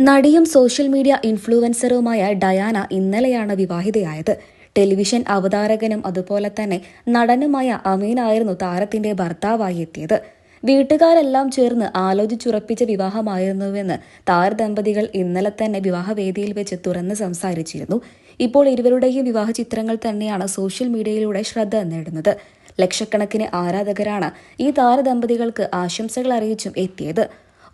നടിയും social media ഇൻഫ്ലുവൻസറുമായ Diana ഇന്നലെയാണ് വിവാഹിതയായത്. Television അവതാരകനും അതുപോലെ തന്നെ നടനുമായ അമീനായിരുന്നു താരത്തിന്റെ ഭർത്താവായി എത്തിയത്. വീട്ടുകാരെല്ലാം ചേർന്ന് ആലോചിച്ചുറപ്പിച്ച വിവാഹമായിരുന്നുവെന്ന് താരദമ്പതികൾ ഇന്നലെ തന്നെ വിവാഹവേദിയിൽ വെച്ച് തുറന്ന് സംസാരിച്ചിരുന്നു. ഇപ്പോൾ ഇരുവരുടെയും വിവാഹ ചിത്രങ്ങൾ തന്നെയാണ് സോഷ്യൽ മീഡിയയിലൂടെ ശ്രദ്ധ നേടുന്നത്. ലക്ഷക്കണക്കിന് ആരാധകരാണ് ഈ താരദമ്പതികൾക്ക് ആശംസകൾ അറിയിച്ചും എത്തിയത്.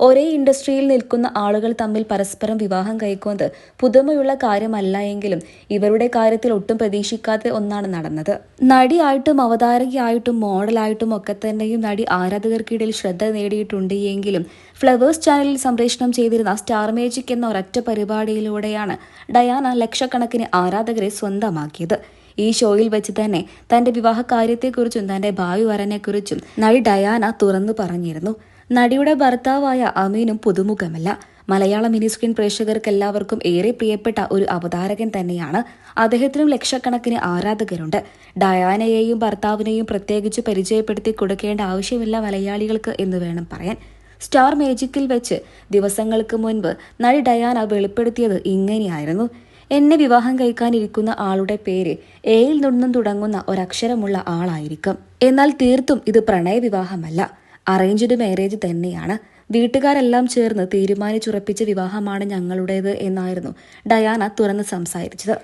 ഒരേ ഇൻഡസ്ട്രിയിൽ നിൽക്കുന്ന ആളുകൾ തമ്മിൽ പരസ്പരം വിവാഹം കൈക്കൊണ്ട് പുതുമയുള്ള കാര്യമല്ല എങ്കിലും ഇവരുടെ കാര്യത്തിൽ ഒട്ടും പ്രതീക്ഷിക്കാതെ ഒന്നാണ് നടന്നത്. നടിയായിട്ടും അവതാരകയായിട്ടും മോഡലായിട്ടും ഒക്കെ തന്നെയും നടി ആരാധകർക്കിടയിൽ ശ്രദ്ധ നേടിയിട്ടുണ്ട് എങ്കിലും ഫ്ലവേഴ്സ് ചാനലിൽ സംപ്രേഷണം ചെയ്തിരുന്ന സ്റ്റാർ മേജിക് എന്ന ഒരൊറ്റ പരിപാടിയിലൂടെയാണ് ഡയാന ലക്ഷക്കണക്കിന് ആരാധകരെ സ്വന്തമാക്കിയത്. ഈ ഷോയിൽ വെച്ച് തന്നെ തന്റെ വിവാഹ കാര്യത്തെക്കുറിച്ചും തന്റെ ഭാവി വരനെക്കുറിച്ചും നടി ഡയാന തുറന്നു പറഞ്ഞിരുന്നു. നടിയുടെ ഭർത്താവായ അമീനും പുതുമുഖമല്ല. മലയാള മിനി സ്ക്രീൻ പ്രേക്ഷകർക്ക് എല്ലാവർക്കും ഏറെ പ്രിയപ്പെട്ട ഒരു അവതാരകൻ തന്നെയാണ്. അദ്ദേഹത്തിനും ലക്ഷക്കണക്കിന് ആരാധകരുണ്ട്. ഡയാനയെയും ഭർത്താവിനെയും പ്രത്യേകിച്ച് പരിചയപ്പെടുത്തി കൊടുക്കേണ്ട ആവശ്യമില്ല മലയാളികൾക്ക് എന്ന് വേണം പറയാൻ. സ്റ്റാർ മേജിക്കിൽ വെച്ച് ദിവസങ്ങൾക്ക് മുൻപ് നടി ഡയാന വെളിപ്പെടുത്തിയത് ഇങ്ങനെയായിരുന്നു. എന്നെ വിവാഹം കഴിക്കാനിരിക്കുന്ന ആളുടെ പേര് എയിൽ നിന്നും തുടങ്ങുന്ന ഒരക്ഷരമുള്ള ആളായിരിക്കും. എന്നാൽ തീർത്തും ഇത് പ്രണയവിവാഹമല്ല. അറേഞ്ച്ഡ് മാരേജ് തന്നെയാണ്. വീട്ടുകാരെല്ലാം ചേർന്ന് തീരുമാനിച്ചുറപ്പിച്ച വിവാഹമാണ് ഞങ്ങളുടേത് എന്നായിരുന്നു ഡയാന തുറന്ന് സംസാരിച്ചത്.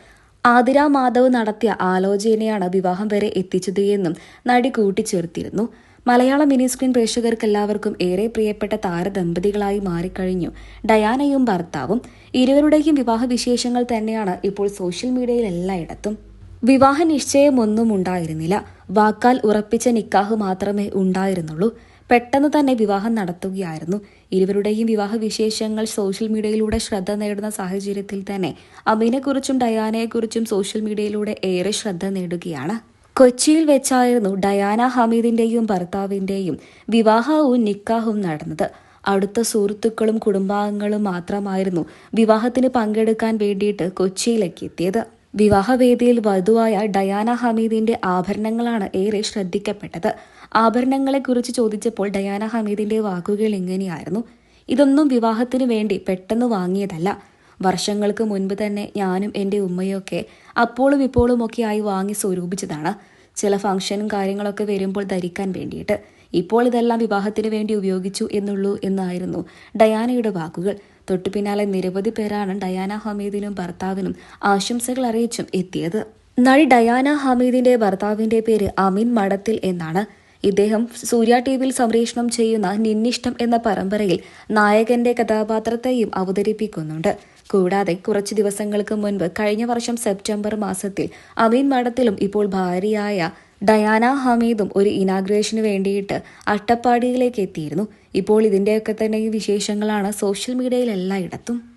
ആതിര മാധവ് നടത്തിയ ആലോചനയാണ് വിവാഹം വരെ എത്തിച്ചത് എന്നും നടി കൂട്ടിച്ചേർത്തിരുന്നു. മലയാള മിനി സ്ക്രീൻ പ്രേക്ഷകർക്കെല്ലാവർക്കും ഏറെ പ്രിയപ്പെട്ട താരദമ്പതികളായി മാറിക്കഴിഞ്ഞു ഡയാനയും ഭർത്താവും. ഇരുവരുടെയും വിവാഹ വിശേഷങ്ങൾ തന്നെയാണ് ഇപ്പോൾ സോഷ്യൽ മീഡിയയിൽ എല്ലായിടത്തും. വിവാഹ നിശ്ചയമൊന്നും ഉണ്ടായിരുന്നില്ല. വാക്കാൽ ഉറപ്പിച്ച നിക്കാഹ് മാത്രമേ ഉണ്ടായിരുന്നുള്ളൂ. പെട്ടെന്ന് തന്നെ വിവാഹം നടത്തുകയായിരുന്നു. ഇരുവരുടെയും വിവാഹ വിശേഷങ്ങൾ സോഷ്യൽ മീഡിയയിലൂടെ ശ്രദ്ധ നേടുന്ന സാഹചര്യത്തിൽ തന്നെ അമീനെക്കുറിച്ചും ഡയാനയെക്കുറിച്ചും സോഷ്യൽ മീഡിയയിലൂടെ ഏറെ ശ്രദ്ധ നേടുകയാണ്. കൊച്ചിയിൽ വെച്ചായിരുന്നു ഡയാന ഹമീദിന്റെയും ഭർത്താവിന്റെയും വിവാഹവും നിക്കാഹും നടന്നത്. അടുത്ത സുഹൃത്തുക്കളും കുടുംബാംഗങ്ങളും മാത്രമായിരുന്നു വിവാഹത്തിന് പങ്കെടുക്കാൻ വേണ്ടിയിട്ട് കൊച്ചിയിലേക്ക് എത്തിയത്. വിവാഹവേദിയിൽ വധുവായ ഡയാന ഹമീദിന്റെ ആഭരണങ്ങളാണ് ഏറെ ശ്രദ്ധിക്കപ്പെട്ടത്. ആഭരണങ്ങളെക്കുറിച്ച് ചോദിച്ചപ്പോൾ ഡയാന ഹമീദിന്റെ വാക്കുകൾ ഇങ്ങനെയായിരുന്നു. ഇതൊന്നും വിവാഹത്തിനു വേണ്ടി പെട്ടെന്ന് വാങ്ങിയതല്ല. വർഷങ്ങൾക്ക് മുൻപ് തന്നെ ഞാനും എന്റെ ഉമ്മയൊക്കെ അപ്പോളും ഇപ്പോഴും ഒക്കെ ആയി വാങ്ങി സ്വരൂപിച്ചതാണ്. ചില ഫംഗ്ഷനും കാര്യങ്ങളൊക്കെ വരുമ്പോൾ ധരിക്കാൻ വേണ്ടിയിട്ട്. ഇപ്പോൾ ഇതെല്ലാം വിവാഹത്തിന് വേണ്ടി ഉപയോഗിച്ചു എന്നുള്ളൂ എന്നായിരുന്നു ഡയാനയുടെ വാക്കുകൾ. തൊട്ടു പിന്നാലെ നിരവധി പേരാണ് ഡയാന ഹമീദിനും ഭർത്താവിനും ആശംസകൾ അറിയിച്ചും എത്തിയത്. നടി ഡയാന ഹമീദിന്റെ ഭർത്താവിന്റെ പേര് അമീൻ മടത്തിൽ എന്നാണ്. ഇദ്ദേഹം സൂര്യ ടി വിയിൽ സംപ്രേഷണം ചെയ്യുന്ന നിന്നിഷ്ടം എന്ന പരമ്പരയിൽ നായകന്റെ കഥാപാത്രത്തെയും അവതരിപ്പിക്കുന്നുണ്ട്. കൂടാതെ കുറച്ച് ദിവസങ്ങൾക്ക് മുൻപ് കഴിഞ്ഞ വർഷം സെപ്റ്റംബർ മാസത്തിൽ അമീൻ മഠത്തിലും ഇപ്പോൾ ഭാര്യയായ ഡയാന ഹമീദും ഒരു ഇനാഗ്രേഷന് വേണ്ടിയിട്ട് അട്ടപ്പാടിയിലേക്ക് എത്തിയിരുന്നു. ഇപ്പോൾ ഇതിന്റെയൊക്കെ തന്നെ വിശേഷങ്ങളാണ് സോഷ്യൽ മീഡിയയിൽ എല്ലായിടത്തും.